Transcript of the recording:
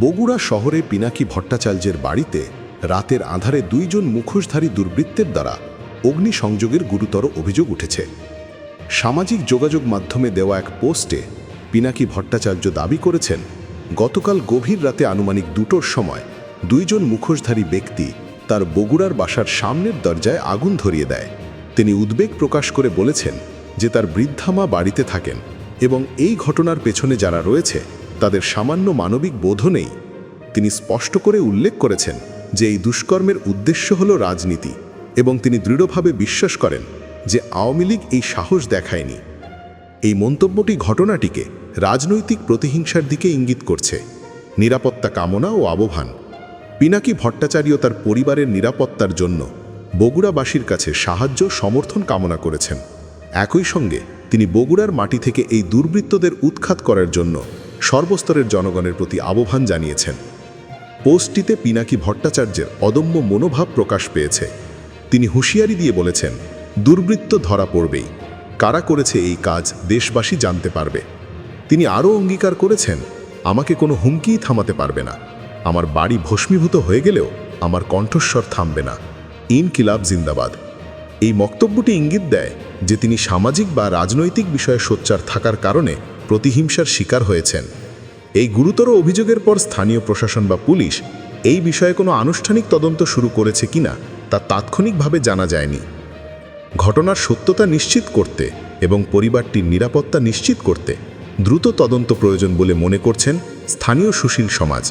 বগুড়া শহরে পিনাকি ভট্টাচার্যের বাড়িতে রাতের আধারে দুইজন মুখোশধারী দুর্বৃত্তের দ্বারা অগ্নিসংযোগের গুরুতর অভিযোগ উঠেছে। সামাজিক যোগাযোগ মাধ্যমে দেওয়া এক পোস্টে পিনাকি ভট্টাচার্য দাবি করেছেন, গতকাল গভীর রাতে আনুমানিক দুটোর সময় দুইজন মুখোশধারী ব্যক্তি তার বগুড়ার বাসার সামনের দরজায় আগুন ধরিয়ে দেয়। তিনি উদ্বেগ প্রকাশ করে বলেছেন যে তার বৃদ্ধা মা বাড়িতে থাকেন এবং এই ঘটনার পেছনে যারা রয়েছে তাদের সামান্য মানবিক বোধও নেই তিনি স্পষ্ট করে উল্লেখ করেছেন যে এই দুষ্কর্মের উদ্দেশ্য হল রাজনীতি এবং তিনি দৃঢ়ভাবে বিশ্বাস করেন যে আওয়ামী লীগ এই সাহস দেখায়নি। এই মন্তব্যটি ঘটনাটিকে রাজনৈতিক প্রতিহিংসার দিকে ইঙ্গিত করছে। নিরাপত্তা কামনা ও আবহান পিনাকি ভট্টাচার্য তার পরিবারের নিরাপত্তার জন্য বগুড়াবাসীর কাছে সাহায্য, সমর্থন কামনা করেছেন। একই সঙ্গে তিনি বগুড়ার মাটি থেকে এই দুর্বৃত্তদের উৎখাত করার জন্য সর্বস্তরের জনগণের প্রতি আহ্বান জানিয়েছেন। পোস্টটিতে পিনাকি ভট্টাচার্যের অদম্য মনোভাব প্রকাশ পেয়েছে। তিনি হুঁশিয়ারি দিয়ে বলেছেন, দুর্বৃত্ত ধরা পড়বেই। কারা করেছে এই কাজ দেশবাসী জানতে পারবে। তিনি আরও অঙ্গীকার করেছেন, আমাকে কোনো হুমকিই থামাতে পারবে না। আমার বাড়ি ভস্মীভূত হয়ে গেলেও আমার কণ্ঠস্বর থামবে না। ইনকিলাব জিন্দাবাদ। এই মক্তব্যটি ইঙ্গিত দেয় যে তিনি সামাজিক বা রাজনৈতিক বিষয়ে সোচ্চার থাকার কারণে প্রতিহিংসার শিকার হয়েছেন। এই গুরুতর অভিযোগের পর স্থানীয় প্রশাসন বা পুলিশ এই বিষয়ে কোনো আনুষ্ঠানিক তদন্ত শুরু করেছে কিনা তা তাৎক্ষণিকভাবে জানা যায়নি। ঘটনার সত্যতা নিশ্চিত করতে এবং পরিবারটির নিরাপত্তা নিশ্চিত করতে দ্রুত তদন্ত প্রয়োজন বলে মনে করছেন স্থানীয় সুশীল সমাজ।